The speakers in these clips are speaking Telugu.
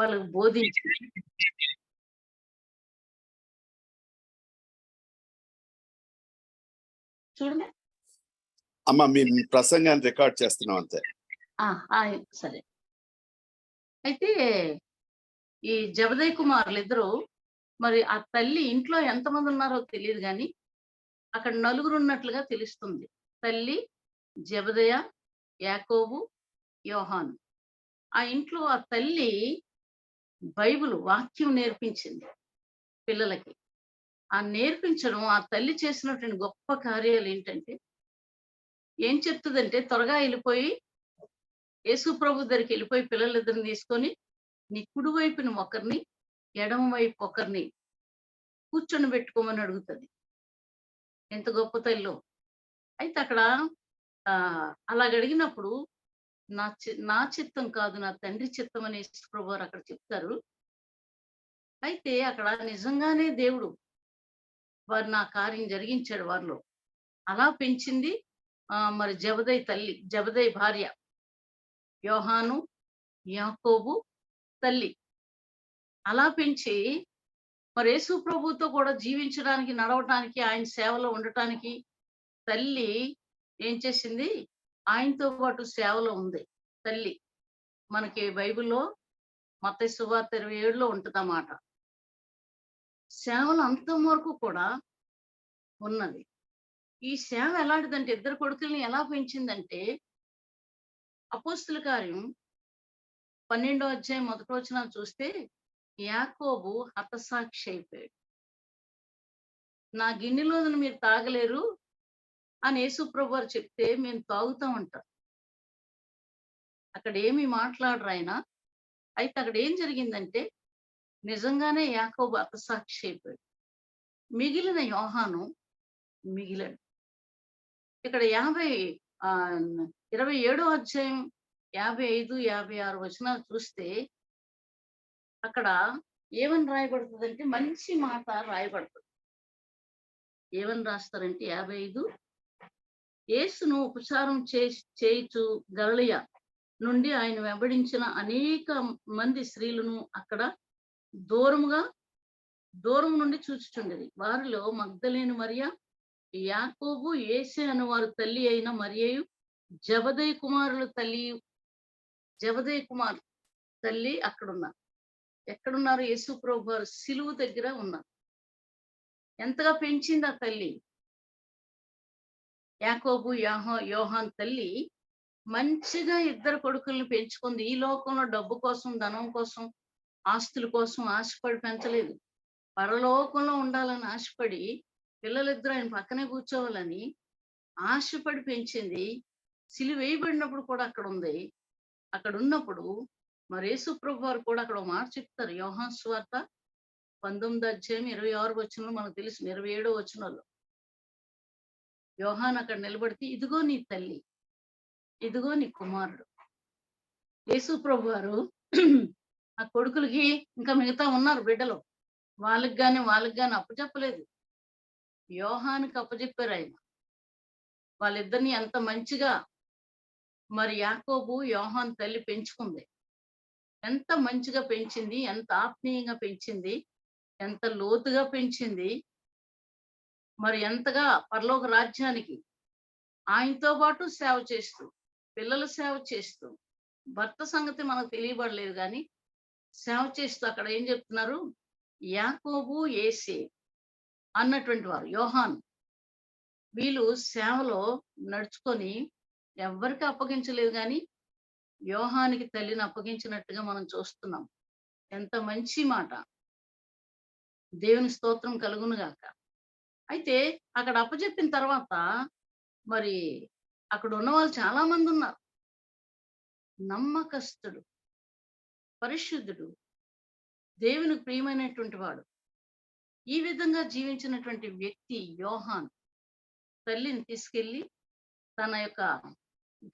వాళ్ళకు బోధించి చూడండి. అమ్మ మీ ప్రసంగాన్ని రికార్డ్ చేస్తున్నాం అంతే. సరే. అయితే ఈ జబదయ్ కుమారులు ఇద్దరు మరి ఆ తల్లి ఇంట్లో ఎంతమంది ఉన్నారో తెలియదు కానీ అక్కడ నలుగురు ఉన్నట్లుగా తెలుస్తుంది. తల్లి జబదయ యాకోబు యోహాను. ఆ ఇంట్లో ఆ తల్లి బైబిల్ వాక్యం నేర్పించింది పిల్లలకి. ఆ నేర్పించడం ఆ తల్లి చేసినటువంటి గొప్ప కార్యాలు ఏంటంటే ఏం చెప్తుందంటే త్వరగా వెళ్ళిపోయి యేసు ప్రభు దగ్గరికి వెళ్ళిపోయి పిల్లలిద్దరిని తీసుకొని నీ కుడి వైపున ఒకరిని ఎడమ వైపు ఒకరిని కూర్చొని పెట్టుకోమని అడుగుతుంది. ఎంత గొప్ప తల్లో అయితే అక్కడ అలాగ అడిగినప్పుడు నా నా చిత్తం కాదు నా తండ్రి చిత్తం అని ప్రభు వారు అక్కడ చెప్తారు. అయితే అక్కడ నిజంగానే దేవుడు వారు నా కార్యం జరిగించాడు వారిలో. అలా పెంచింది ఆ మరి జబదయ్ తల్లి జబదయ్ భార్య. యోహాను యాకోబు తల్లి. అలా పెంచి మరి యేసు ప్రభుతో కూడా జీవించడానికి నడవటానికి ఆయన సేవలో ఉండటానికి తల్లి ఏం చేసింది? ఆయనతో పాటు సేవలో ఉంది. తల్లి మనకి బైబిల్లో మత సువార్త ఇరవై ఏడులో ఉంటుందన్నమాట. సేవలు అంత వరకు కూడా ఉన్నది. ఈ సేవ ఎలాంటిదంటే ఇద్దరు కొడుకుల్ని ఎలా పెంచిందంటే అపోస్తుల కార్యం పన్నెండో అధ్యాయం మొదటి వచ్చిన చూస్తే యాకోబు హతసాక్షి అయిపోయాడు. నా గిన్నెలోని మీరు తాగలేరు అని యేసుప్రభు వారు చెప్తే మేము తాగుతూ ఉంటాం. అక్కడ ఏమి మాట్లాడరు ఆయన. అయితే అక్కడ ఏం జరిగిందంటే నిజంగానే యాకోబు హతసాక్షి అయిపోయాడు. మిగిలిన యోహాను మిగిలాడు. ఇక్కడ యాభై ఆ ఇరవై ఏడో అధ్యాయం యాభై ఐదు యాభై ఆరు వచనాలు చూస్తే అక్కడ ఏమని రాయబడుతుందంటే మంచి మాట రాయబడుతుంది. ఏమని రాస్తారంటే యాభై ఐదు యేసును ఉపచారం చే చేయుచు గలలియ నుండి ఆయన వెంబడించిన అనేక మంది స్త్రీలను అక్కడ దూరముగా దూరం నుండి చూచుచుండేది. వారిలో మగ్ధలేని మరియ యాకోబు ఏసే అను వారు తల్లి అయిన మరియయు జబదయ్ కుమారుల తల్లి జబదయ్ కుమార్ తల్లి అక్కడున్నారు. ఎక్కడున్నారు? యేసు ప్రభు వారు సిలువు దగ్గర ఉన్నారు. ఎంతగా పెంచింది ఆ తల్లి? యాకోబు యాహో యోహాన్ తల్లి మంచిగా ఇద్దరు కొడుకుల్ని పెంచుకుంది. ఈ లోకంలో డబ్బు కోసం ధనం కోసం ఆస్తుల కోసం ఆశపడి పెంచలేదు. పరలోకంలో ఉండాలని ఆశపడి పిల్లలిద్దరు ఆయన పక్కనే కూర్చోవాలని ఆశపడి పెంచింది. సిలి వేయబడినప్పుడు కూడా అక్కడ ఉంది. అక్కడ ఉన్నప్పుడు మరి యేసుప్రభు వారు కూడా అక్కడ మాట చెప్తారు. యోహాన్ స్వార్త పంతొమ్మిది అధ్యాయం ఇరవై ఆరు వచనంలో మనకు తెలిసిన ఇరవై ఏడో వచనంలో యోహాన్ అక్కడ నిలబడితే ఇదిగో నీ తల్లి ఇదిగో నీ కుమారుడు. యేసు ప్రభు గారు ఆ కొడుకులకి ఇంకా మిగతా ఉన్నారు బిడ్డలు. వాళ్ళకి కానీ వాళ్ళకి కానీ అప్పచెప్పలేదు యోహానికి అప్పచెప్పారు ఆయన. వాళ్ళిద్దరిని ఎంత మంచిగా మరి యాకోబు యోహాన్ తల్లి పెంచుకుంది. ఎంత మంచిగా పెంచింది ఎంత ఆత్మీయంగా పెంచింది ఎంత లోతుగా పెంచింది మరి ఎంతగా పరలోక రాజ్యానికి ఆయనతో పాటు సేవ చేస్తూ పిల్లలు సేవ చేస్తూ భర్త సంగతి మనకు తెలియబడలేదు కానీ సేవ చేస్తూ అక్కడ ఏం చెప్తున్నారు? యాకోబు ఏసే అన్నటువంటి వారు యోహాన్. వీళ్ళు సేవలో నడుచుకొని ఎవరికి అప్పగించలేదు కానీ యోహానికి తల్లిని అప్పగించినట్టుగా మనం చూస్తున్నాం. ఎంత మంచి మాట. దేవుని స్తోత్రం కలుగునుగాక గాక. అయితే అక్కడ అప్పచెప్పిన తర్వాత మరి అక్కడ ఉన్న వాళ్ళు చాలా మంది ఉన్నారు నమ్మకస్తుడు పరిశుద్ధుడు దేవునికి ప్రియమైనటువంటి వాడు. ఈ విధంగా జీవించినటువంటి వ్యక్తి యోహాన్ తల్లిని తీసుకెళ్ళి తన యొక్క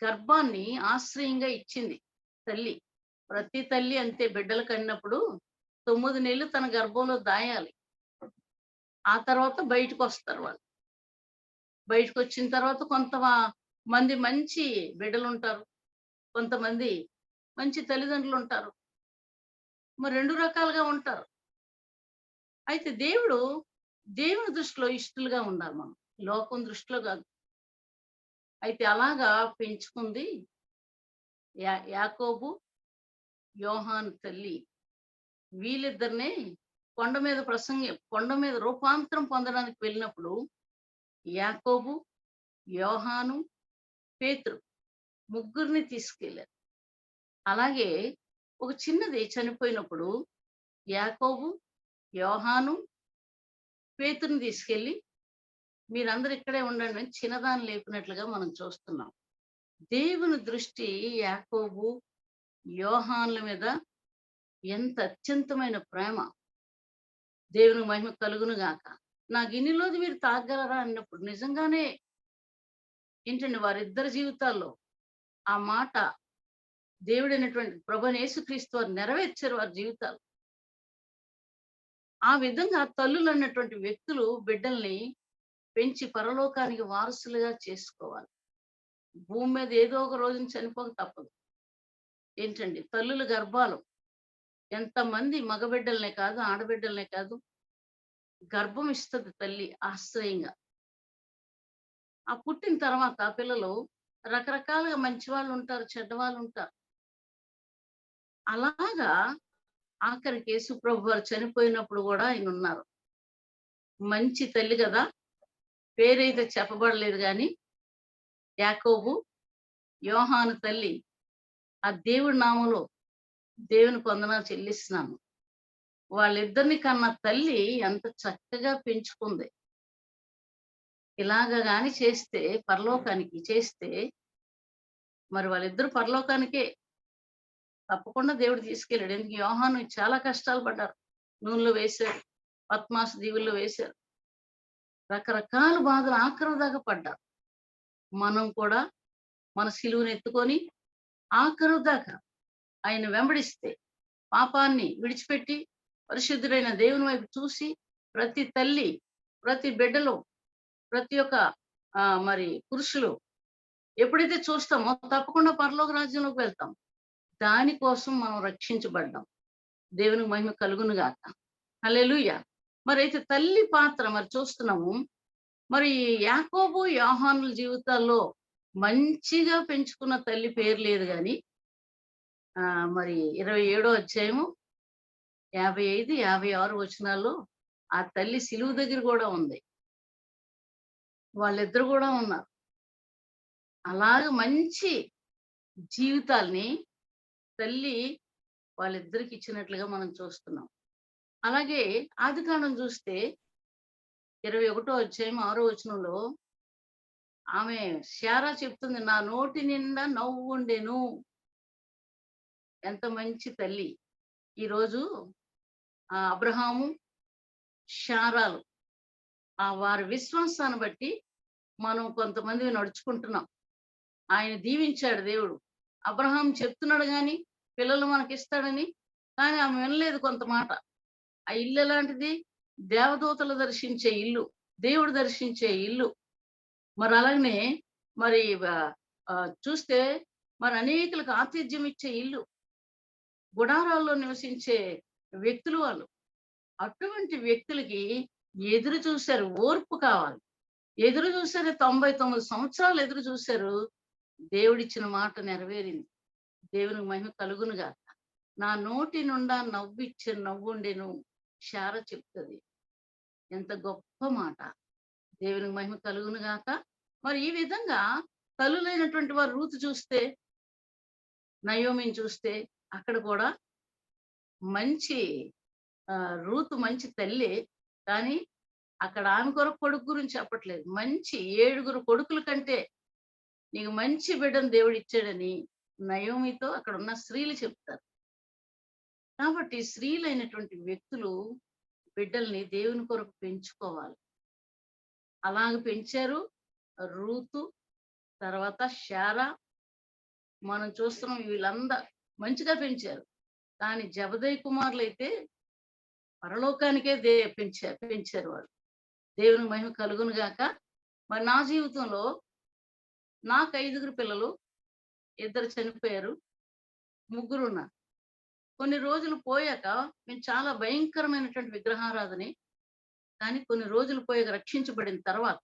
గర్భాన్ని ఆశ్రయంగా ఇచ్చింది తల్లి. ప్రతి తల్లి అంతే బిడ్డలు కన్నప్పుడు తొమ్మిది నెలలు తన గర్భంలో దాయాలి. ఆ తర్వాత బయటకు వస్తారు వాళ్ళు. బయటకు వచ్చిన తర్వాత కొంత మంది మంచి బిడ్డలు ఉంటారు కొంతమంది మంచి తల్లిదండ్రులు ఉంటారు మరి రెండు రకాలుగా ఉంటారు. అయితే దేవుడు దేవుని దృష్టిలో ఇష్టలుగా ఉండాలి మనం. లోకం దృష్టిలో కాదు. అయితే అలాగా పెంచుకుంది యా యాకోబు యోహాన్ తల్లి. వీళ్ళిద్దరినే కొండ మీద ప్రసంగి కొండ మీద రూపాంతరం పొందడానికి వెళ్ళినప్పుడు యాకోబు యోహాను పేతురు ముగ్గురిని తీసుకెళ్ళారు. అలాగే ఒక చిన్నది చనిపోయినప్పుడు యాకోబు యోహాను పేతుని తీసుకెళ్ళి మీరందరూ ఇక్కడే ఉండండి అని చిన్నదాన్ని లేపినట్లుగా మనం చూస్తున్నాం. దేవుని దృష్టి యాకోబు యోహాన్ల మీద ఎంత అత్యంతమైన ప్రేమ. దేవుని మహిమ కలుగును గాక. నా గిన్నెలోది మీరు తాగలరా అన్నప్పుడు నిజంగానే ఏంటండి వారిద్దరి జీవితాల్లో ఆ మాట దేవుడైనటువంటి ప్రభు యేసుక్రీస్తు వారు నెరవేర్చారు వారి జీవితాలు. ఆ విధంగా తల్లులు అన్నటువంటి వ్యక్తులు బిడ్డల్ని పెంచి పరలోకానికి వారసులుగా చేసుకోవాలి. భూమి మీద ఏదో ఒక రోజున చనిపోక తప్పదు. ఏంటండి తల్లుల గర్భాలు ఎంతమంది మగబిడ్డలనే కాదు ఆడబిడ్డలనే కాదు గర్భం ఇస్తుంది తల్లి ఆశ్రయంగా. ఆ పుట్టిన తర్వాత ఆ పిల్లలు రకరకాలుగా మంచి వాళ్ళు ఉంటారు చెడ్డవాళ్ళు ఉంటారు. అలాగా ఆఖరికి యేసు ప్రభు వారు చనిపోయినప్పుడు కూడా ఆయన ఉన్నారు మంచి తల్లి కదా పేరైతే చెప్పబడలేదు కానీ యాకోబు యోహాను తల్లి ఆ దేవుడి నామంలో దేవుని పొందనాలు చెల్లిస్తున్నాను. వాళ్ళిద్దరిని కన్న తల్లి ఎంత చక్కగా పెంచుకుంది. ఇలాగ గాని చేస్తే పరలోకానికి చేస్తే మరి వాళ్ళిద్దరు పరలోకానికే. తప్పకుండా దేవుడు తీసుకెళ్ళాడు. ఎందుకు? యోహాను చాలా కష్టాలు పడ్డారు. నూనెలో వేశారు. పద్మాస దీవుల్లో వేశారు. రకరకాల బాధలు ఆఖరు దాకా పడ్డారు. మనం కూడా మన సిలువును ఎత్తుకొని ఆఖరు దాకా ఆయన వెంబడిస్తే పాపాన్ని విడిచిపెట్టి పరిశుద్ధుడైన దేవుని వైపు చూసి ప్రతి తల్లి ప్రతి బిడ్డలో ప్రతి ఒక్క ఆ, మరి పురుషులు ఎప్పుడైతే చూస్తామో తప్పకుండా పరలోక రాజ్యంలోకి వెళ్తాం. దానికోసం మనం రక్షించబడ్డాం. దేవునికి మహిమ కలుగును గాక హల్లెలూయ. మరి అయితే తల్లి పాత్ర మరి చూస్తున్నాము. మరి యాకోబు యాహానుల జీవితాల్లో మంచిగా పెంచుకున్న తల్లి పేరు లేదు కానీ మరి ఇరవై ఏడో అధ్యాయము యాభై ఐదు యాభై ఆరు వచనాల్లో ఆ తల్లి సిలువు దగ్గర కూడా ఉంది. వాళ్ళిద్దరు కూడా ఉన్నారు. అలాగే మంచి జీవితాల్ని తల్లి వాళ్ళిద్దరికి ఇచ్చినట్లుగా మనం చూస్తున్నాం. అలాగే ఆది కాండం చూస్తే ఇరవై ఒకటో అధ్యాయం ఆరో వచనంలో ఆమె శారా చెప్తుంది నా నోటి నిండా నవ్వు ఉండెను. ఎంత మంచి తల్లి. ఈరోజు ఆ అబ్రహాము శారాలు. ఆ వారి విశ్వాసాన్ని బట్టి మనం కొంతమంది నడుచుకుంటున్నాం. ఆయన దీవించాడు దేవుడు. అబ్రహాం చెప్తున్నాడు కానీ పిల్లలు మనకి ఇస్తాడని కానీ ఆమె వినలేదు కొంత మాట. ఆ ఇల్లు ఎలాంటిది? దేవదూతలు దర్శించే ఇల్లు. దేవుడు దర్శించే ఇల్లు. మరి అలాగనే మరి ఆ, చూస్తే మరి అనేకులకు ఆతిథ్యం ఇచ్చే ఇల్లు. గుడారాల్లో నివసించే వ్యక్తులు వాళ్ళు. అటువంటి వ్యక్తులకి ఎదురు చూశారు ఓర్పు కావాలి. ఎదురు చూశారు తొంభై తొమ్మిది సంవత్సరాలు ఎదురు చూశారు. దేవుడిచ్చిన మాట నెరవేరింది. దేవునికి మహిమ కలుగునుగా. నా నోటి నుండా నవ్విచ్చే నవ్వుండెను శార చెప్తుంది. ఎంత గొప్ప మాట. దేవునికి మహిమ కలుగును గాక మరి ఈ విధంగా తల్లులైనటువంటి వారు రూతు చూస్తే నయోమిని చూస్తే అక్కడ కూడా మంచి ఆ, రూతు మంచి తల్లి. కానీ అక్కడ ఆమె కొరకు కొడుకు గురించి చెప్పట్లేదు. మంచి ఏడుగురు కొడుకుల కంటే నీకు మంచి బిడ్డను దేవుడు ఇచ్చాడని నయోమితో అక్కడ ఉన్న స్త్రీలు చెప్తారు. కాబట్టి స్త్రీలైనటువంటి వ్యక్తులు బిడ్డల్ని దేవుని కొరకు పెంచుకోవాలి. అలాగ పెంచారు రూతు తర్వాత శారా. మనం చూస్తున్నాం వీళ్ళందరూ మంచిగా పెంచారు. కానీ జబదయ్ కుమారులు అయితే పరలోకానికే దే పెంచారు పెంచారు వాళ్ళు. దేవుని మహిమ కలుగును గాక. మరి నా జీవితంలో నాకు ఐదుగురు పిల్లలు ఇద్దరు చనిపోయారు ముగ్గురు ఉన్నారు కొన్ని రోజులు పోయాక మేము చాలా భయంకరమైనటువంటి విగ్రహారాధని కానీ కొన్ని రోజులు పోయాక రక్షించబడిన తర్వాత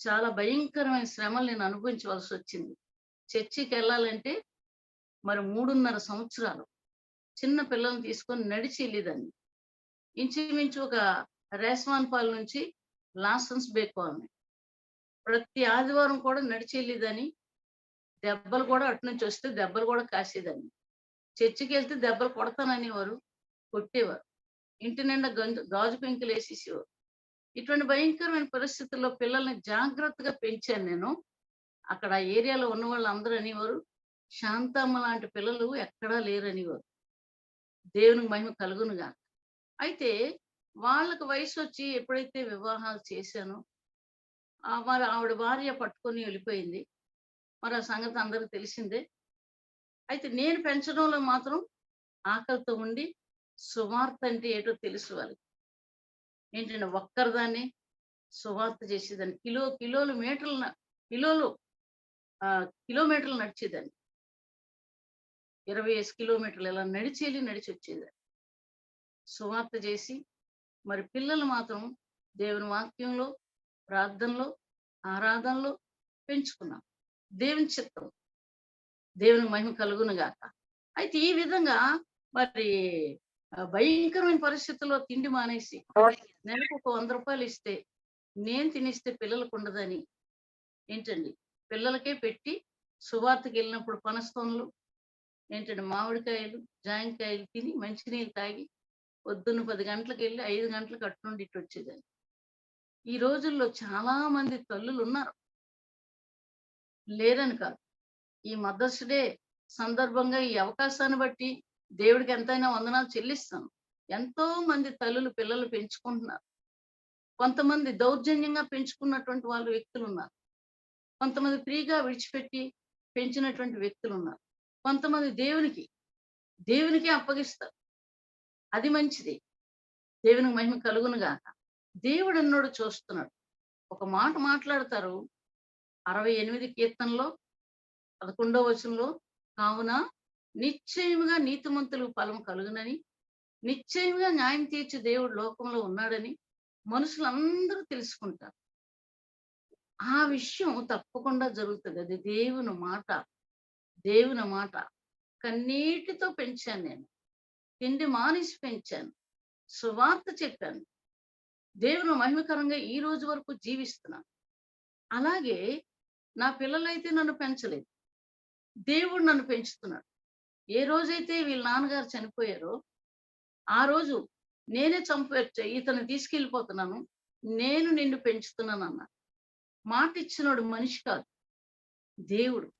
చాలా భయంకరమైన శ్రమలు నేను అనుభవించవలసి వచ్చింది. చర్చికి వెళ్ళాలంటే మరి మూడున్నర సంవత్సరాలు చిన్న పిల్లల్ని తీసుకొని నడిచి వెళ్ళేదాన్ని. ఇంచుమించు ఒక రేస్వాన్ పాల్ నుంచి లాసన్స్ బేకోవాలని ప్రతి ఆదివారం కూడా నడిచి వెళ్ళేదని దెబ్బలు కూడా అటు నుంచి వస్తే దెబ్బలు కూడా కాసేదాన్ని. చర్చికి వెళ్తే దెబ్బలు కొడతాననేవారు కొట్టేవారు. ఇంటి నిండా గంజు గాజు పెంకులు వేసేసేవారు. ఇటువంటి భయంకరమైన పరిస్థితుల్లో పిల్లల్ని జాగ్రత్తగా పెంచాను నేను. అక్కడ ఆ ఏరియాలో ఉన్న వాళ్ళు అందరూ అనేవారు శాంతమ్మ లాంటి పిల్లలు ఎక్కడా లేరనివారు దేవుని దేవునికి మహిమ కలుగునుగా అయితే వాళ్ళకి వయసు వచ్చి ఎప్పుడైతే వివాహాలు చేశానో ఆ మరి ఆవిడ భార్య పట్టుకొని వెళ్ళిపోయింది. మరి ఆ సంగతి అందరికి తెలిసిందే. అయితే నేను పెంచడంలో మాత్రం ఆకలితో ఉండి సువార్త అంటే ఏటో తెలుసు వాళ్ళకి. ఏంటంటే ఒక్కరిదాన్ని సువార్త చేసేదాన్ని. కిలో కిలోలు మీటర్లు కిలోలు కిలోమీటర్లు నడిచేదాన్ని. ఇరవై ఐదు కిలోమీటర్లు ఇలా నడిచి వెళ్ళి నడిచి వచ్చేది సువార్త చేసి మరి పిల్లలు మాత్రం దేవుని వాక్యంలో ప్రార్థనలో ఆరాధనలో పెంచుకున్నాం. దేవుని చిత్తం దేవుని మహిమ కలుగును గాక. అయితే ఈ విధంగా మరి భయంకరమైన పరిస్థితుల్లో తిండి మానేసి నెలకు ఒక వంద రూపాయలు ఇస్తే నేను తినిస్తే పిల్లలకు ఉండదని ఏంటండి? పిల్లలకే పెట్టి సువార్తకి వెళ్ళినప్పుడు పనస్తోన్లు ఏంటంటే మామిడికాయలు జాంకాయలు తిని మంచినీళ్ళు తాగి పొద్దున్న పది గంటలకు వెళ్ళి ఐదు గంటలకు అట్టుండి ఇటు వచ్చేదాన్ని. ఈ రోజుల్లో చాలా మంది తల్లులు ఉన్నారు లేరని కాదు. ఈ మదర్స్ డే సందర్భంగా ఈ అవకాశాన్ని బట్టి దేవుడికి ఎంతైనా వందనాలు చెల్లిస్తాను. ఎంతో మంది తల్లులు పిల్లలు పెంచుకుంటున్నారు. కొంతమంది దౌర్జన్యంగా పెంచుకున్నటువంటి వాళ్ళు వ్యక్తులు ఉన్నారు కొంతమంది ఫ్రీగా విడిచిపెట్టి పెంచినటువంటి వ్యక్తులు ఉన్నారు కొంతమంది దేవునికి దేవునికే అప్పగిస్తారు. అది మంచిది. దేవునికి మహిమ కలుగును గాక. దేవుడు అన్నోడు చూస్తున్నాడు. ఒక మాట మాట్లాడతారు. అరవై ఎనిమిది కీర్తనలో పదకొండవ వచనంలో కావున నిశ్చయముగా నీతిమంతులు ఫలం కలుగునని నిశ్చయముగా న్యాయం తీర్చి దేవుడు లోకంలో ఉన్నాడని మనుషులందరూ తెలుసుకుంటారు. ఆ విషయం తప్పకుండా జరుగుతుంది. అది దేవుని మాట. దేవుని మాట కన్నీటితో పెంచాను నేను. తిండి మానేసి పెంచాను. సువార్త చెప్పాను. దేవుని మహిమకరంగా ఈ రోజు వరకు జీవిస్తున్నాను. అలాగే నా పిల్లలైతే నన్ను పెంచలేదు. దేవుడు నన్ను పెంచుతున్నాడు. ఏ రోజైతే వీళ్ళ నాన్నగారు చనిపోయారో ఆ రోజు నేనే చంపే ఇతను తీసుకెళ్ళిపోతున్నాను. నేను నిన్ను పెంచుతున్నాను అన్న మాట ఇచ్చినోడు మనిషి కాదు. దేవుడు.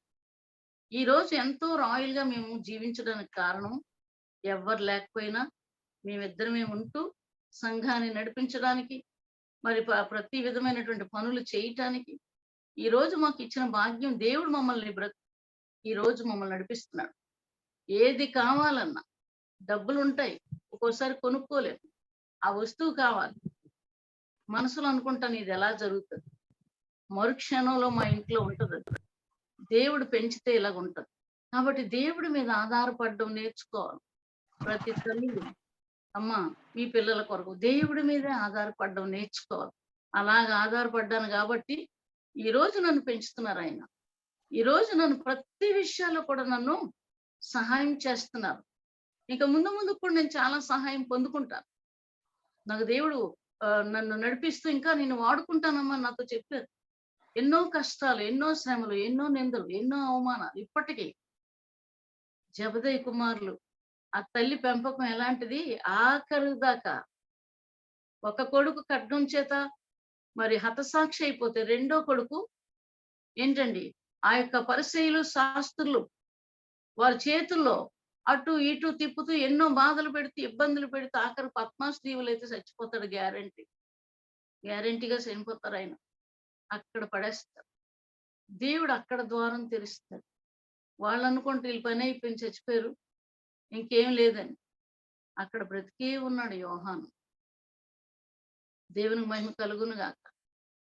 ఈ రోజు ఎంతో రాయల్గా మేము జీవించడానికి కారణం ఎవ్వరు లేకపోయినా మేమిద్దరమే ఉంటూ సంఘాన్ని నడిపించడానికి మరి ప్రతి విధమైనటువంటి పనులు చేయటానికి ఈ రోజు మాకు ఇచ్చిన భాగ్యం దేవుడు మమ్మల్ని బ్ర ఈ రోజు మమ్మల్ని నడిపిస్తున్నాడు. ఏది కావాలన్నా డబ్బులు ఉంటాయి ఒక్కోసారి కొనుక్కోలేము ఆ వస్తువు కావాలి. మనసులో అనుకుంటాను ఇది ఎలా జరుగుతుంది. మరుక్షణంలో మా ఇంట్లో ఉంటుంది దేవుడు పెంచితే ఇలాగ ఉంటుంది కాబట్టి దేవుడి మీద ఆధారపడడం నేర్చుకోవాలి. ప్రతి తల్లి అమ్మ మీ పిల్లల కొరకు దేవుడి మీదే ఆధారపడడం నేర్చుకోవాలి. అలాగ ఆధారపడ్డాను కాబట్టి ఈ రోజు నన్ను పెంచుతున్నారు ఆయన. ఈ రోజు నన్ను ప్రతి విషయాల్లో కూడా నన్ను సహాయం చేస్తున్నారు. ఇక ముందు ముందు కూడా నేను చాలా సహాయం పొందుకుంటాను. నాకు దేవుడు నన్ను నడిపిస్తూ ఇంకా నేను వాడుకుంటానమ్మా నాతో చెప్పారు. ఎన్నో కష్టాలు ఎన్నో శ్రమలు ఎన్నో నిందలు ఎన్నో అవమానాలు ఇప్పటికీ జబదయ్య కుమారులు ఆ తల్లి పెంపకం ఎలాంటిది? ఆఖరి దాకా ఒక కొడుకు ఖడ్గం చేత మరి హతసాక్షి అయిపోతే రెండో కొడుకు ఏంటండి? ఆ యొక్క పరిశైలు శాస్త్రులు వారి చేతుల్లో అటు ఇటు తిప్పుతూ ఎన్నో బాధలు పెడుతూ ఇబ్బందులు పెడుతూ ఆఖరు పద్మాశ్రీవులు అయితే చచ్చిపోతాడు గ్యారంటీ. గ్యారంటీగా చనిపోతారు ఆయన. అక్కడ పడేస్తారు. దేవుడు అక్కడ ద్వారం తెరుస్తాడు. వాళ్ళు అనుకుంటే వీళ్ళు పని అయిపోయింది చచ్చిపోయారు. ఇంకేం లేదని అక్కడ బ్రతికే ఉన్నాడు యోహాను. దేవునికి మహిమ కలుగును గాక.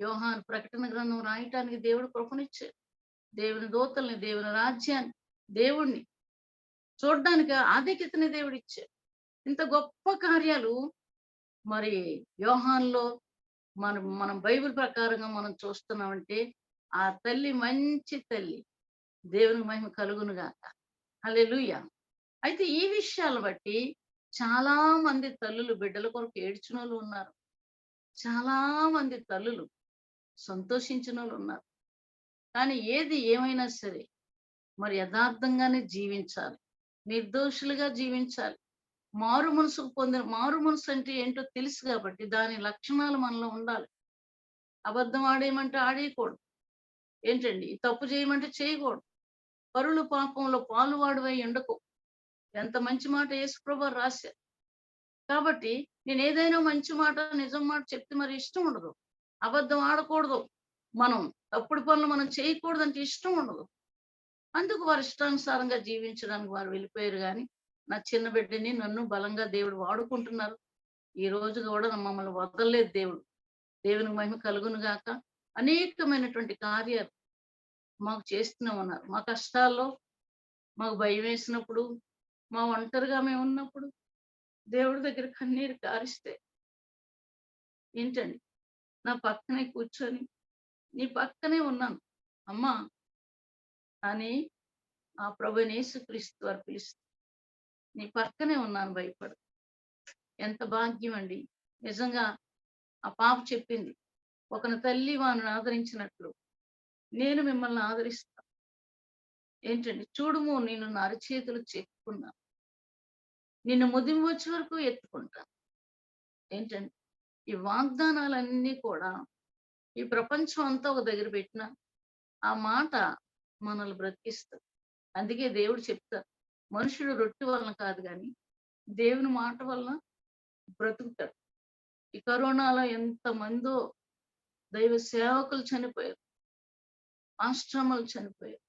యోహాను ప్రకటన గ్రంథం రాయటానికి దేవుడు కృపనిచ్చాడు. దేవుని దూతల్ని దేవుని రాజ్యాన్ని దేవుణ్ణి చూడడానికి ఆధిక్యతని దేవుడు ఇచ్చాడు ఇంత గొప్ప కార్యాలు మరి యోహాన్లో మనం మనం బైబిల్ ప్రకారంగా మనం చూస్తున్నామంటే ఆ తల్లి మంచి తల్లి. దేవుని మహిమ కలుగును గాక. హల్లెలూయా. అయితే ఈ విషయాలు బట్టి చాలా మంది తల్లులు బిడ్డల కొరకు ఏడ్చిన ఉన్నారు. చాలా మంది తల్లులు సంతోషించిన వాళ్ళు ఉన్నారు. కానీ ఏది ఏమైనా సరే మరి యథార్థంగానే జీవించాలి. నిర్దోషులుగా జీవించాలి. మారు మనసుకు పొందిన మారు మనసు అంటే ఏంటో తెలుసు కాబట్టి దాని లక్షణాలు మనలో ఉండాలి. అబద్ధం ఆడేయమంటే ఆడేయకూడదు. ఏంటండి? తప్పు చేయమంటే చేయకూడదు. పరులు పాపంలో పాలువాడువై ఉండకు ఎంత మంచి మాట యేసుప్రభా రాశారు. కాబట్టి నేను ఏదైనా మంచి మాట నిజం మాట చెప్తే మరి ఇష్టం ఉండదు. అబద్ధం ఆడకూడదు మనం. తప్పుడు పనులు మనం చేయకూడదు అంటే ఇష్టం ఉండదు. అందుకు వారు ఇష్టానుసారంగా జీవించడానికి వారు వెళ్ళిపోయారు కానీ నా చిన్న బిడ్డని నన్ను బలంగా దేవుడు వాడుకుంటున్నారు. ఈ రోజు కూడా మమ్మల్ని వదలలేదు దేవుడు. దేవుని మహిమ కలుగును గాక. అనేకమైనటువంటి కార్యాలు మాకు చేస్తూనే ఉన్నారు. మా కష్టాల్లో మాకు భయం వేసినప్పుడు మా ఒంటరిగా మేము ఉన్నప్పుడు దేవుడి దగ్గర కన్నీరు కారిస్తే ఏంటండి? నా పక్కనే కూర్చొని నీ పక్కనే ఉన్నాను. అమ్మా అని ఆ ప్రభునేసు క్రీస్తు వారు పిలుస్తూ నీ పక్కనే ఉన్నాను భయపడు. ఎంత భాగ్యం అండి నిజంగా ఆ పాప చెప్పింది. ఒకని తల్లి వాను ఆదరించినట్లు. నేను మిమ్మల్ని ఆదరిస్తా. ఏంటండి? చూడుము నేను నా అరచేతులు చెక్కున్నా. నిన్ను ముదిమి వచ్చే వరకు ఎత్తుకుంటాను ఏంటండి? ఈ వాగ్దానాలన్నీ కూడా ఈ ప్రపంచం అంతా ఒక దగ్గర పెట్టిన ఆ మాట మనల్ని బ్రతికిస్తారు అందుకే దేవుడు చెప్తారు. మనుషుడు రొట్టె వలన కాదు కానీ దేవుని మాట వలన బ్రతుకుతాడు ఈ కరోనాలో ఎంత మందో దైవ సేవకులు చనిపోయారు. ఆశ్రమాలు చనిపోయారు.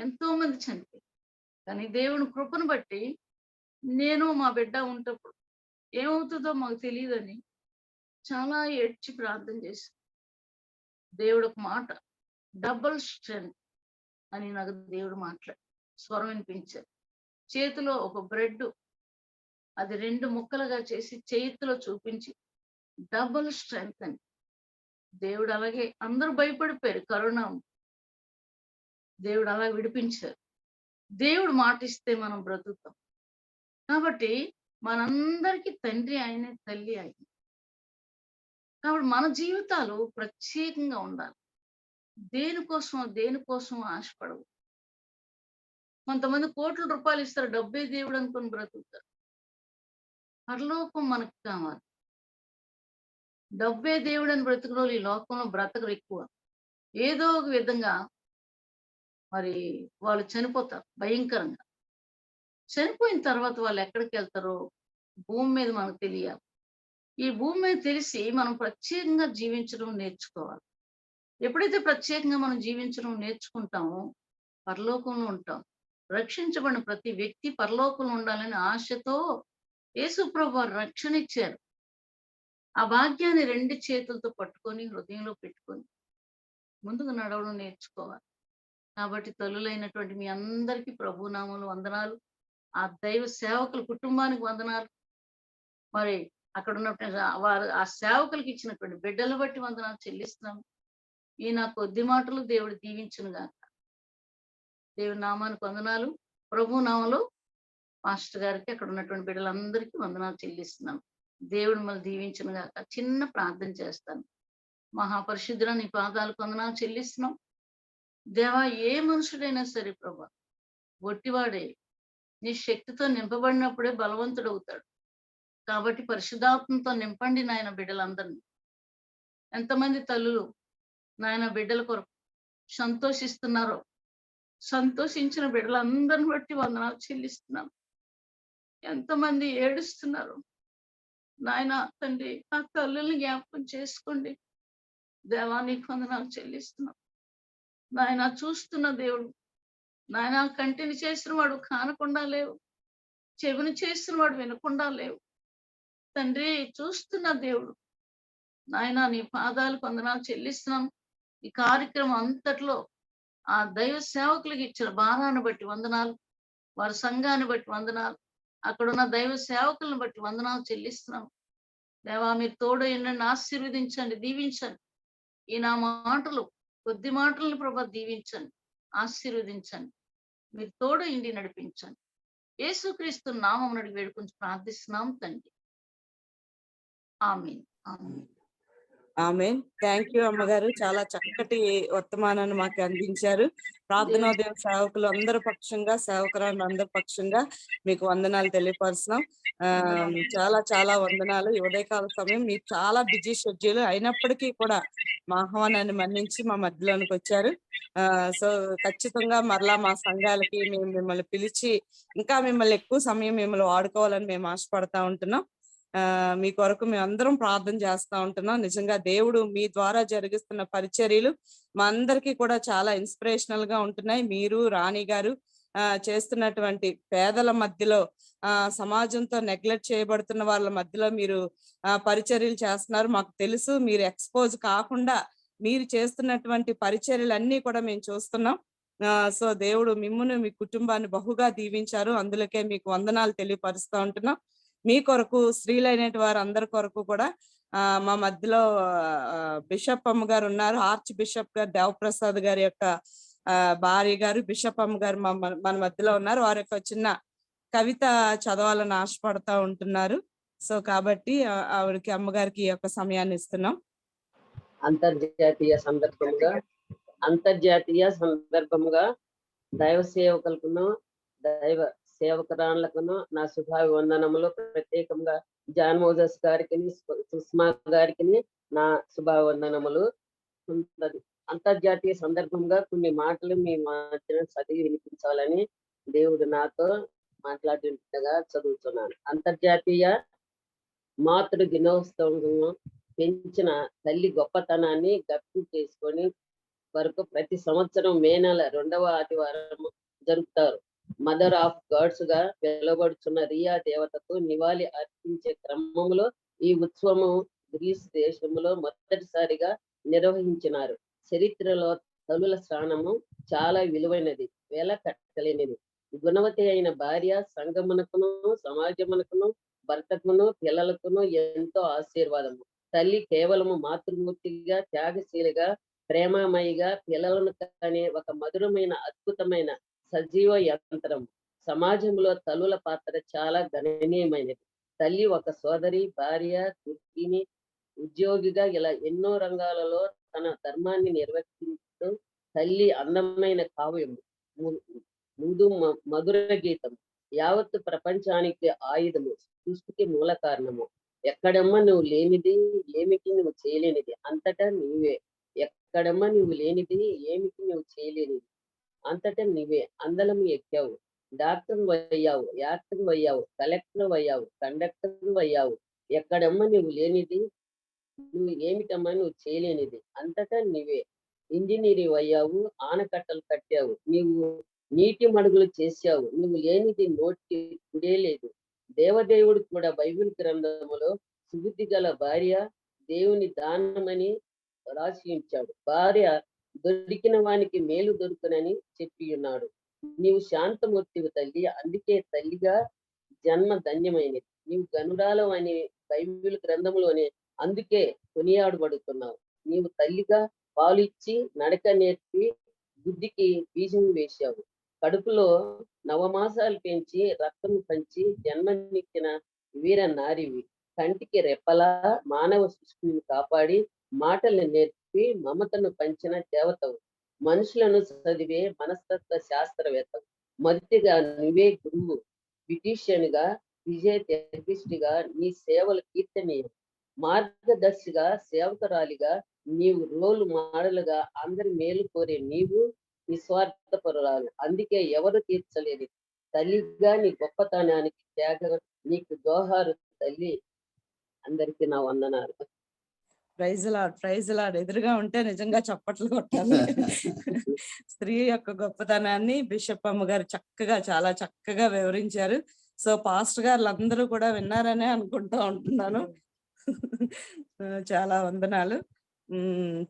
ఎంతో మంది చనిపోయారు. కానీ దేవుని కృపను బట్టి నేను మా బిడ్డ ఉంటప్పుడు ఏమవుతుందో మాకు తెలియదని చాలా ఏడ్చి ప్రార్థన చేశాను. దేవుడు ఒక మాట డబుల్ స్ట్రెంత్ అని నాకు దేవుడు మాట్లాడు స్వరం వినిపించారు చేతిలో ఒక బ్రెడ్ అది రెండు ముక్కలుగా చేసి చేతిలో చూపించి డబుల్ స్ట్రెంగ్త్ అని. దేవుడు అలాగే అందరూ భయపడిపోయారు కరోనా దేవుడు అలా విడిపించారు. దేవుడు మాటిస్తే మనం బ్రతుకుతాం. కాబట్టి మనందరికీ తండ్రి ఆయనే తల్లి ఆయన. కాబట్టి మన జీవితాలు ప్రత్యేకంగా ఉండాలి. దేనికోసం దేనికోసం ఆశపడవు కొంతమంది కోట్ల రూపాయలు ఇస్తారు డబ్బే దేవుడు అనుకుని బ్రతుకుతారు. పరలోకం మనకు కావాలి. డబ్బే దేవుడు అని బ్రతుకులో ఈ లోకంలో బ్రతకరు ఎక్కువ. ఏదో ఒక విధంగా మరి వాళ్ళు చనిపోతారు భయంకరంగా. చనిపోయిన తర్వాత వాళ్ళు ఎక్కడికి వెళ్తారో భూమి మీద మనకు తెలియాలి. ఈ భూమి మీద తెలిసి మనం ప్రత్యేకంగా జీవించడం నేర్చుకోవాలి. ఎప్పుడైతే ప్రత్యేకంగా మనం జీవించడం నేర్చుకుంటామో పరలోకంలో ఉంటాం. రక్షించబడిన ప్రతి వ్యక్తి పరలోకంలో ఉండాలని ఆశతో యేసుప్రభు వారు రక్షణ ఇచ్చారు ఆ భాగ్యాన్ని రెండు చేతులతో పట్టుకొని హృదయంలో పెట్టుకొని ముందుకు నడవడం నేర్చుకోవాలి. కాబట్టి తల్లులైనటువంటి మీ అందరికీ ప్రభునామలు వందనాలు. ఆ దైవ సేవకుల కుటుంబానికి వందనాలు. మరి అక్కడ ఉన్నటువంటి వారు ఆ సేవకులకి ఇచ్చినటువంటి బిడ్డలు బట్టి వందనాలు చెల్లిస్తున్నాం ఈ నా కొద్ది మాటలు దేవుడు దీవించును గాక దేవుని నామానికి వందనాలు. ప్రభు నామంలో మాస్టర్ గారికి అక్కడ ఉన్నటువంటి బిడ్డలందరికీ వందనాలు చెల్లిస్తున్నాను. దేవుడు మళ్ళీ దీవించను గాక చిన్న ప్రార్థన చేస్తాను. మహాపరిశుద్ధుల నీ పాదాలకు వందనాలు చెల్లిస్తున్నాం. దేవా ఏ మనుషుడైనా సరే ప్రభా ఒట్టివాడే నీ శక్తితో నింపబడినప్పుడే బలవంతుడు అవుతాడు కాబట్టి పరిశుద్ధాత్మతో నింపండి నాయన బిడ్డలందరినీ. ఎంతమంది తల్లులు నాయన బిడ్డల కొరకు సంతోషిస్తున్నారో సంతోషించిన బిడ్డలందరిని బట్టి వందనాలు చెల్లిస్తున్నాం. ఎంతమంది ఏడుస్తున్నారు. నాయన తండ్రి ఆ తల్లుల్ని జ్ఞాపకం చేసుకోండి. దేవానికి వందనాలు చెల్లిస్తున్నాం. నాయన చూస్తున్న దేవుడు. నాయన కంటిని చేసిన వాడు కానకుండా లేవు. చెవిని చేసిన వాడు వినకుండా లేవు. తండ్రి చూస్తున్న దేవుడు. నాయన నీ పాదాలు వందనాలు చెల్లిస్తున్నాం. ఈ కార్యక్రమం అంతట్లో ఆ దైవ సేవకులకు ఇచ్చిన భారాన్ని బట్టి వందనాలు వారి సంఘాన్ని బట్టి వందనాలు అక్కడున్న దైవ సేవకులను బట్టి వందనాలు చెల్లిస్తున్నాం. దేవా మీరు తోడు నన్ను ఆశీర్వదించండి దీవించండి. ఈ నా మాటలు కొద్ది మాటలను ప్రభా దీవించండి ఆశీర్వదించండి. మీరు తోడు ఇండి నడిపించండి. యేసుక్రీస్తు నామం నడిగి వేడుకొని ప్రార్థిస్తున్నాం తండ్రి. ఆమె ఆమె ఆమె థ్యాంక్ యూ అమ్మగారు. చాలా చక్కటి వర్తమానాన్ని మాకు అందించారు. ప్రార్థనోదయం సేవకులు అందరి పక్షంగా సేవకురాలు అందరి పక్షంగా మీకు వందనాలు తెలియపరుస్తున్నాం. ఆ చాలా చాలా వందనాలు. ఈ ఉదయకాల సమయం మీకు చాలా బిజీ షెడ్యూల్ అయినప్పటికీ కూడా మా ఆహ్వానాన్ని మన్నించి మా మధ్యలోనికి వచ్చారు. ఆ సో ఖచ్చితంగా మరలా మా సంఘాలకి మేము మిమ్మల్ని పిలిచి ఇంకా మిమ్మల్ని ఎక్కువ సమయం మిమ్మల్ని వాడుకోవాలని మేము ఆశపడతా ఉంటున్నాం. మీ కొరకు మేము అందరం ప్రార్థన చేస్తా ఉంటున్నాం. నిజంగా దేవుడు మీ ద్వారా జరిగిస్తున్న పరిచర్యలు మా అందరికీ కూడా చాలా ఇన్స్పిరేషనల్గా ఉంటున్నాయి. మీరు రాణి గారు ఆ చేస్తున్నటువంటి పేదల మధ్యలో ఆ సమాజంతో నెగ్లెక్ట్ చేయబడుతున్న వాళ్ళ మధ్యలో మీరు పరిచర్యలు చేస్తున్నారు. మాకు తెలుసు మీరు ఎక్స్పోజ్ కాకుండా మీరు చేస్తున్నటువంటి పరిచర్యలు అన్ని కూడా మేము చూస్తున్నాం. సో దేవుడు మిమ్మును మీ కుటుంబాన్ని బహుగా దీవించారు. అందులోకే మీకు వందనాలు తెలియపరుస్తూ ఉంటున్నాం. మీ కొరకు స్త్రీలైన వారు అందరి కొరకు కూడా మా మధ్యలో బిషప్ అమ్మ గారు ఉన్నారు. ఆర్చ్ బిషప్ గారు దేవప్రసాద్ గారి యొక్క భార్య గారు బిషప్ అమ్మ గారు మా మన మధ్యలో ఉన్నారు. వారి యొక్క చిన్న కవిత చదవాలని ఆశపడతా ఉంటున్నారు. సో కాబట్టి ఆవిడకి అమ్మగారికి ఈ యొక్క సమయాన్ని ఇస్తున్నాం. అంతర్జాతీయ సందర్భంగా అంతర్జాతీయ సందర్భంగా దైవ సేవకులకును దైవ సేవకురాళ్ళకును నా శుభాభివందనములు. ప్రత్యేకంగా జాన్ మోజస్ గారికి సుష్మా గారికి నా శుభాభివందనములు. కొంత- అంతర్జాతీయ సందర్భంగా కొన్ని మాటలు మీ మధ్యన చదివి వినిపించాలని దేవుడు నాతో మాట్లాడినట్టుగా చదువుతున్నాను. అంతర్జాతీయ మాతృ దినోత్సవం పెంచిన తల్లి గొప్పతనాన్ని గప్పు చేసుకొని వరకు ప్రతి సంవత్సరం మే నెల రెండవ ఆదివారం జరుపుతారు. మదర్ ఆఫ్ గాడ్స్గా పిలువబడుచున్న రియా దేవతకు నివాళి అర్పించే క్రమంలో ఈ ఉత్సవము గ్రీస్ దేశంలో మొదటిసారిగా నిర్వహించినారు. చరిత్రలో తలుల స్థానము చాలా విలువైనది వేల కట్టలేనిది. గుణవతి అయిన భార్య సంగమునకును సమాజమునకును భర్తకును పిల్లలకును ఎంతో ఆశీర్వాదము. తల్లి కేవలము మాతృమూర్తిగా త్యాగశీలిగా ప్రేమమయిగా పిల్లలను కానీ ఒక మధురమైన అద్భుతమైన సజీవ యంత్రం. సమాజంలో తల్లుల పాత్ర చాలా గణనీయమైనది. తల్లి ఒక సోదరి భార్య గృహిణి ఉద్యోగిగా ఇలా ఎన్నో రంగాలలో తన ధర్మాన్ని నిర్వర్తిస్తూ తల్లి అందమైన కావ్యం. ము- ముందు మధుర గీతం. యావత్తు ప్రపంచానికి ఆయుధము. సృష్టికి మూల కారణము. ఎక్కడమ్మ నువ్వు లేనిది ఏమిటి నువ్వు చేయలేనిది? అంతటా నీవే. ఎక్కడమ్మ నువ్వు లేనిది ఏమిటి నువ్వు చేయలేనిది? అంతటా నీవే అందలం ఎక్కావు. డాక్టర్ అయ్యావు యాక్టర్ అయ్యావు కలెక్టర్ అయ్యావు కండక్టర్ అయ్యావు ఎక్కడమ్మా నువ్వు లేనిది? నువ్వు ఏమిటమ్మా నువ్వు చేయలేనిది? అంతటా నీవే. ఇంజనీరింగ్ అయ్యావు ఆనకట్టలు కట్టావు. నీవు నీటి మడుగులు చేశావు. నువ్వు లేనిది నోటి కుడే లేదు. దేవదేవుడు కూడా బైబిల్ గ్రంథములో సుబుద్ధి గల భార్య దేవుని దానమని రాసి ఉంచాడు భార్య దొరికిన వానికి మేలు దొరుకునని చెప్పి ఉన్నాడు నీవు శాంతమూర్తివు తల్లి అందుకే తల్లిగా జన్మ ధన్యమైనది. నీవు గనురాలం అని బైబిల్ గ్రంథంలోనే అందుకే కొనియాడబడుతున్నావు. నీవు తల్లిగా పాలు ఇచ్చి నడక నేర్పి బుద్ధికి బీజం వేశావు. కడుపులో నవమాసాలు పెంచి రక్తం పంచి జన్మనిచ్చిన వీర నారివి. కంటికి రెప్పలా మానవ సృష్టిని కాపాడి మాటలు నేర్పి మమతను పంచిన దేవతవు. మనుషులను చదివే మనస్తత్వ శాస్త్రవేత్తవు. మొదటిగా నువ్వే గురువు. బ్రిటిషియన్గా గా విజయ థెరపిస్ట్గా నీ సేవలు కీర్తనీయం. మార్గదర్శిగా సేవకురాలిగా నీవు రోలు మాడలుగా అందరి మేలు కోరే నీవు నిస్వార్థపరురాలు. అందుకే ఎవరు తీర్చలేని తల్లిగా నీ గొప్పతనానికి త్యాగ నీకు దోహారు తల్లి. అందరికీ నా వందనాలు. ప్రైజ్ లాడ్ ప్రైజ్ లాడ్ ఎదురుగా ఉంటే నిజంగా చప్పట్లు కొట్టాలి. స్త్రీ యొక్క గొప్పతనాన్ని బిషప్ అమ్మ గారు చక్కగా చాలా చక్కగా వివరించారు. సో పాస్టర్ గారు అందరూ కూడా విన్నారనే అనుకుంటా ఉంటున్నాను. చాలా వందనాలు.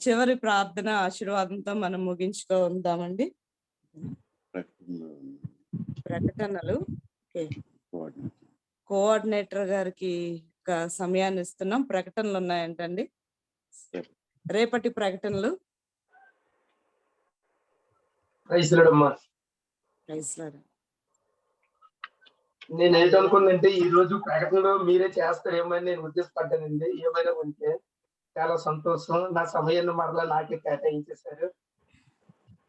చివరి ప్రార్థన ఆశీర్వాదంతో మనం ముగించుకో ఉందామండి ప్రకటనలు కోఆర్డినేటర్ గారికి ఒక సమయాన్ని ఇస్తున్నాం. ప్రకటనలు ఉన్నాయంటండి. రేపటి ప్రకటనలు. నేను ఏంటనుకున్నానంటే ఈ రోజు ప్రకటనలో మీరే చేస్తారేమో అని నేను ఉద్దేశపడ్డానండి ఏమైనా ఉంటే చాలా సంతోషం. నా సమయాన్ని మరలా నాకే కేటాయించేశారు.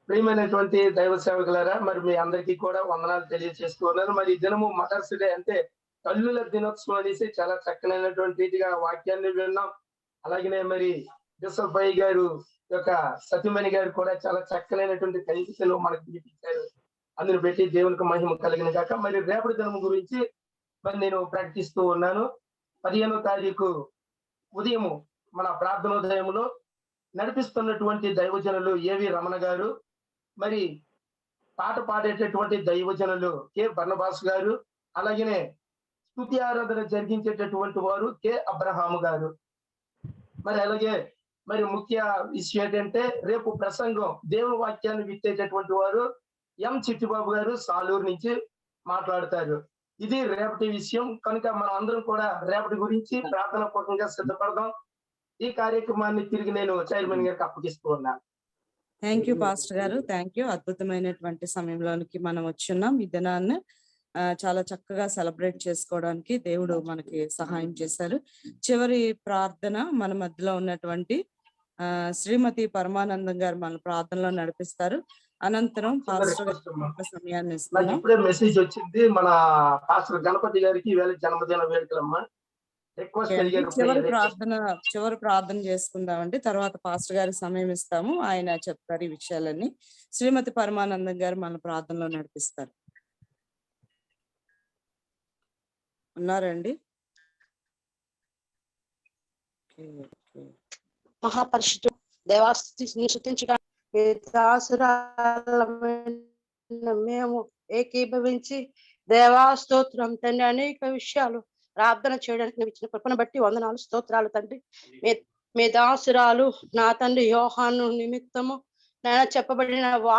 ప్రియమైనటువంటి దైవ సేవకులారా మరి మీ అందరికీ కూడా వందనాలు తెలియజేసుకున్నారు మరి ఈ దినము మదర్స్ డే అంటే తల్లుల దినోత్సవం అనేసి చాలా చక్కనైనటువంటి వాక్యాన్ని విన్నాం. అలాగనే మరి బిషప్ గారు యొక్క సతీమణి గారు కూడా చాలా చక్కలైనటువంటి కనిపిసలు మనకు వినిపించారు. అందుని పెట్టి దేవునికి మహిమ కలిగిన కాక మరి రేపటి దినం గురించి మరి నేను ప్రకటిస్తూ ఉన్నాను. పదిహేనో తారీఖు ఉదయము మన ప్రార్థనోదయంలో నడిపిస్తున్నటువంటి దైవజనులు ఏవి రమణ గారు మరి పాట పాడేటటువంటి దైవజనులు కె బర్ణబాస్ గారు అలాగనే స్థుతి ఆరాధన జరిగించేటటువంటి వారు కె అబ్రహాము గారు. మరి అలాగే మరి ముఖ్య విషయం ఏంటంటే రేపు ప్రసంగం దేవుని వాక్యాన్ని విత్తేటటువంటి వారు ఎం చిట్టిబాబు గారు సాలూరు నుంచి మాట్లాడతారు. ఇది రేపటి విషయం. కనుక మనం అందరం కూడా రేపటి గురించి ప్రార్థన పూర్వకంగా సిద్ధపడదాం. ఈ కార్యక్రమాన్ని తిరిగి నేను చైర్మన్ గారికి అప్పగిస్తూ ఉన్నాను థ్యాంక్ యూ పాస్టర్ గారు. థ్యాంక్ యూ అద్భుతమైనటువంటి సమయంలోనికి మనం వచ్చున్నాం ఈ దినాన్ని చాలా చక్కగా సెలబ్రేట్ చేసుకోవడానికి దేవుడు మనకి సహాయం చేశారు. చివరి ప్రార్థన మన మధ్యలో ఉన్నటువంటి ఆ శ్రీమతి పరమానందం గారు మన ప్రార్థనలో నడిపిస్తారు. అనంతరం సమయాన్ని ఇప్పుడే మెసేజ్ వచ్చింది. మన పాస్టర్ గణపతి గారికి ఈవేళ జన్మదిన వేడుకలమ్మా. చివరి ప్రార్థన చివరి ప్రార్థన చేసుకుందామండి. తర్వాత పాస్టర్ గారికి సమయం ఇస్తాము. ఆయన చెప్తారు ఈ విషయాలన్నీ. శ్రీమతి పరమానందం గారు మన ప్రార్థనలో నడిపిస్తారు. ఉన్నారండి ఓకే, ఓకే. మహాపరిషుడు శృతించడానికి మేము ఏకీభవించి దేవాస్తోత్రం తండ్రి అనేక విషయాలు ప్రార్థన చేయడానికి నువ్వు ఇచ్చిన కృపను బట్టి వందనాలు స్తోత్రాలు తండ్రి మీ మీ దాసురాలు నా తండ్రి యోహాను నిమిత్తము నేను చెప్పబడిన వా